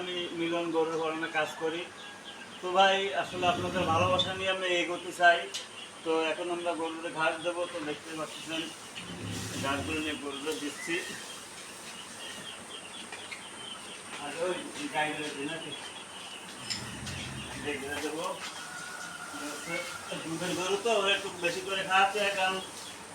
আমি মিলন গরুর ফর্মে কাজ করি। তো ভাই, আসলে আপনাদের ভালোবাসা নিয়ে আমি এগোতে চাই। তো এখন আমরা গরুরে ঘাস দেবো, তো দেখতে পাচ্ছেন, ঘাসগুলো নিয়ে গরুরে দিচ্ছি। দেবো। দুধের গরু তো ওরা একটু বেশি করে খাওয়াতে কারণ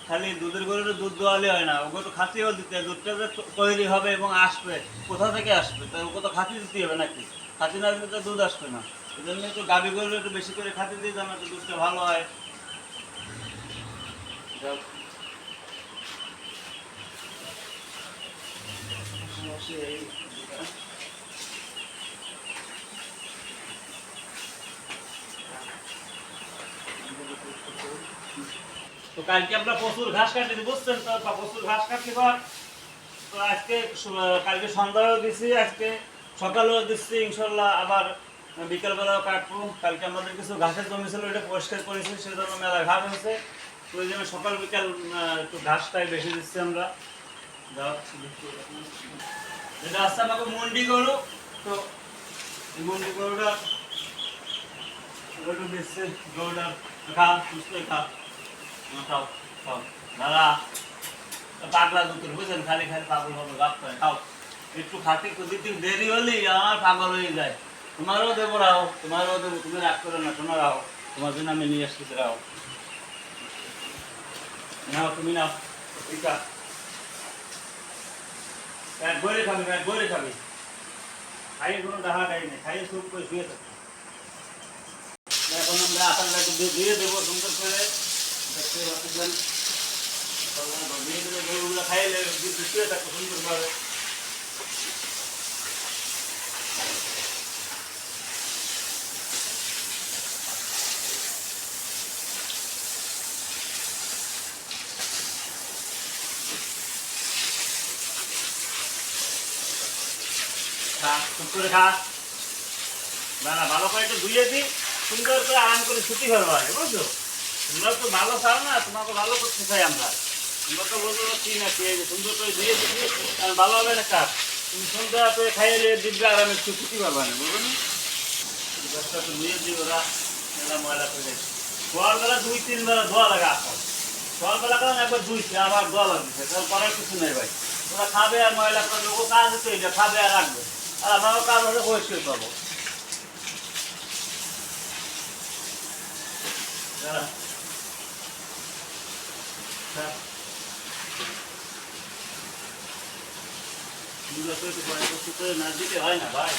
খালি দুধের গরুর দুধ দোয়ালে হয় না, ওকে তো খাতিও দিতে দুধটা যে তৈরি হবে এবং আসবে, কোথা থেকে আসবে? তাই ওকে তো খাতি দিতে হবে নাকি? খাতি না দিলে তো দুধ আসবে না। এই জন্য একটু গাভি গরু একটু বেশি করে খাতি দিয়ে দাম একটু দুধটা ভালো হয়। তো কালকে আমরা প্রচুর ঘাস কাটি বুঝছেন তো? প্রচুর ঘাস কাটতে পর। তো আজকে কালকে সন্ধ্যাও দিছি, আজকে সকালেও দিচ্ছি, ইনশাল্লাহ আবার বিকেলবেলাও কাটবো। কালকে আমাদের কিছু ঘাসের জমি ছিল, ওইটা পরিষ্কার করেছি, সেজন্য মেলা ঘাস হয়েছে। তো ওই জন্য সকাল, বিকাল একটু ঘাসটাই বেশি দিচ্ছি আমরা। এটা আসছে আমাকে মন্ডি গরু, তো মন্ডি গরুটা একটু দিচ্ছে গরুটা খা সুস্থ খা খাও। দাদা পাগলা দুটোর বুঝছেন? খালি খালি পাগল হবে গাপ করে খাও। একটু খাতে দিতে দেরি হলেই আমার পাগল হয়ে যায়। তোমারও দেবো রাও, তোমারও দেবো, তুমি রাগ করো না, শোনো রাও, তোমার জন্য আমি নিয়ে আসতেছি রাও। নাও, তুমি নাও ঠিক আছে এক বইরে খাবি, এক বইরে খাবি। খাইয়ে কোনো ডাহা খাই নেই, খাইয়ে সুপ করে শুয়ে থাকি। এখন আমরা দিয়ে- দিয়ে দেবো সুন্দর করে। দিয়ে শুয়ে খা না না, ভালো করে একটু ধুয়ে দিই, সুন্দর করে আরাম করে ছুটি ফেলব বুঝছ? তোমরা তো ভালো চাও না, তোমাকে ভালো করতে চাই আমরা। তোমরা তো বলব কি না কি সুন্দর করে ধুয়ে দিবি কারণ ভালো হবে না কাজ তুমি সুন্দর করে খাইয়ে দিয়ে দিবে আরামে একটু ছুটি পারবা না বুঝলো দশটা তো ধুয়ে দিই ওরা, মেলা ময়লা করে। সকালবেলা দুই তিন বেলা ধোয়া লাগা আসা সকালবেলা কারণ একবার ধুইছে, আবার ধোয়া লাগছে তার করার কিছু নেই ভাই। ওরা খাবে আর ময়লা করবে, ও কাজ হচ্ছে এটা খাবে আর রাখবে। আর আমারও কাজ হলে পরিষ্কার পাবো। দাঁড়া। দুটো করে একটু পরে একটু করে না দিতে হয় না ভাই?